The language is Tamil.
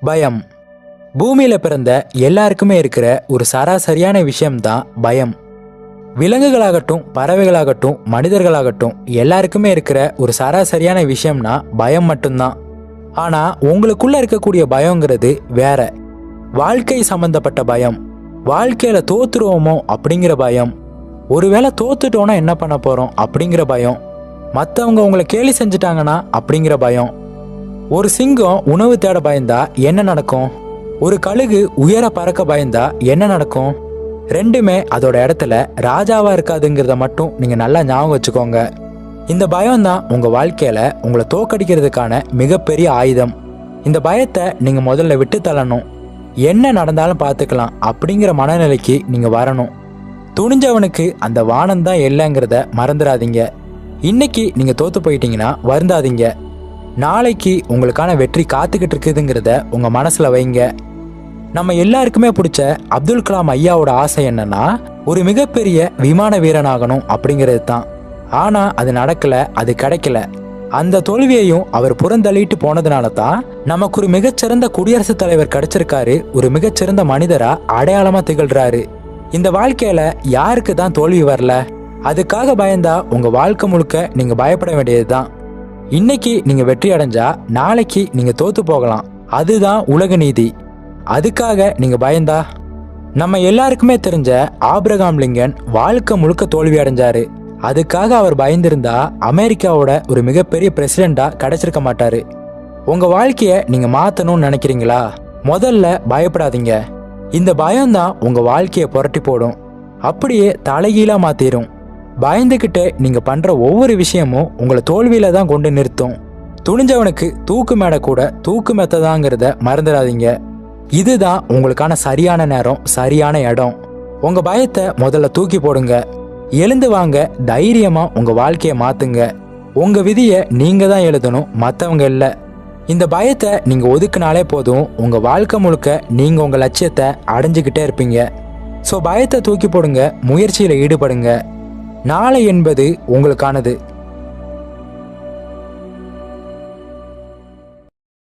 பயம். பூமியில் பிறந்த எல்லாருக்குமே இருக்கிற ஒரு சராசரியான விஷயம்தான் பயம். விலங்குகளாகட்டும் பறவைகளாகட்டும் மனிதர்களாகட்டும் எல்லாருக்குமே இருக்கிற ஒரு சராசரியான விஷயம்னா பயம் மட்டும்தான். ஆனால் உங்களுக்குள்ள இருக்கக்கூடிய பயங்கிறது வேற. வாழ்க்கை சம்பந்தப்பட்ட பயம். வாழ்க்கையில தோத்துருவோமோ அப்படிங்கிற பயம். ஒருவேளை தோத்துட்டோன்னா என்ன பண்ண போறோம் அப்படிங்கிற பயம். மற்றவங்க உங்களை கேலி செஞ்சுட்டாங்கன்னா அப்படிங்கிற பயம். ஒரு சிங்கம் உணவு தேட பயந்தா என்ன நடக்கும்? ஒரு கழுகு உயர பறக்க பயந்தா என்ன நடக்கும்? ரெண்டுமே அதோட இடத்துல ராஜாவா இருக்காதுங்கிறத மட்டும் நீங்க நல்லா ஞாபகம் வச்சுக்கோங்க. இந்த பயம் தான் உங்க வாழ்க்கையில உங்களை தோக்கடிக்கிறதுக்கான மிகப்பெரிய ஆயுதம். இந்த பயத்தை நீங்க முதல்ல விட்டு தள்ளணும். என்ன நடந்தாலும் பார்த்துக்கலாம் அப்படிங்கிற மனநிலைக்கு நீங்க வரணும். துணிஞ்சவனுக்கு அந்த வானம் தான் இல்லைங்கிறத மறந்துடாதீங்க. இன்னைக்கு நீங்க தோத்து போயிட்டீங்கன்னா வருந்தாதீங்க. நாளைக்கு உங்களுக்கான வெற்றி காத்துக்கிட்டு இருக்குதுங்கிறத உங்க மனசுல வைங்க. நம்ம எல்லாருக்குமே பிடிச்ச அப்துல் கலாம் ஐயாவோட ஆசை என்னன்னா ஒரு மிகப்பெரிய விமான வீரனாகணும் அப்படிங்கிறது தான். ஆனா அது நடக்கல அது கிடைக்கல. அந்த தோல்வியையும் அவர் புறந்தள்ளிட்டு போனதுனால தான் நமக்கு ஒரு மிகச்சிறந்த குடியரசுத் தலைவர் கிடைச்சிருக்காரு ஒரு மிகச்சிறந்த மனிதரா அடையாளமா திகழ்றாரு. இந்த வாழ்க்கையில யாருக்கு தான் தோல்வி வரல? அதுக்காக பயந்தா உங்க வாழ்க்கை முழுக்க நீங்க பயப்பட வேண்டியதுதான். இன்னைக்கு நீங்க வெற்றி அடைஞ்சா நாளைக்கு நீங்க தோத்து போகலாம். அதுதான் உலக நீதி. அதுக்காக நீங்க பயந்தா? நம்ம எல்லாருக்குமே தெரிஞ்ச ஆப்ரகாம் லிங்கன் வாழ்க்கை முழுக்க தோல்வி அடைஞ்சாரு. அதுக்காக அவர் பயந்திருந்தா அமெரிக்காவோட ஒரு மிகப்பெரிய பிரசிடெண்டா கிடைச்சிருக்க மாட்டாரு. உங்க வாழ்க்கைய நீங்க மாத்தணும்னு நினைக்கிறீங்களா? முதல்ல பயப்படாதீங்க. இந்த பயம்தான் உங்க வாழ்க்கையை புரட்டி போடும். அப்படியே தலைகீழா மாத்திரும். பயந்துக்கிட்டு நீங்க பண்ற ஒவ்வொரு விஷயமும் உங்களை தோல்வியில தான் கொண்டு நிறுத்தும். துணிஞ்சவனுக்கு தூக்கு மேடை கூட தூக்கு மெத்ததாங்கிறத மறந்துடாதீங்க. இதுதான் உங்களுக்கான சரியான நேரம் சரியான இடம். உங்க பயத்தை முதல்ல தூக்கி போடுங்க. எழுந்து வாங்க தைரியமா உங்க வாழ்க்கையை மாத்துங்க. உங்க விதியை நீங்க தான் எழுதணும் மற்றவங்க இல்லை. இந்த பயத்தை நீங்க ஒதுக்குனாலே போதும் உங்க வாழ்க்கை முழுக்க நீங்க உங்க லட்சியத்தை அடைஞ்சுக்கிட்டே இருப்பீங்க. ஸோ பயத்தை தூக்கி போடுங்க முயற்சியில ஈடுபடுங்க. நாளை என்பது உங்களுக்கானது.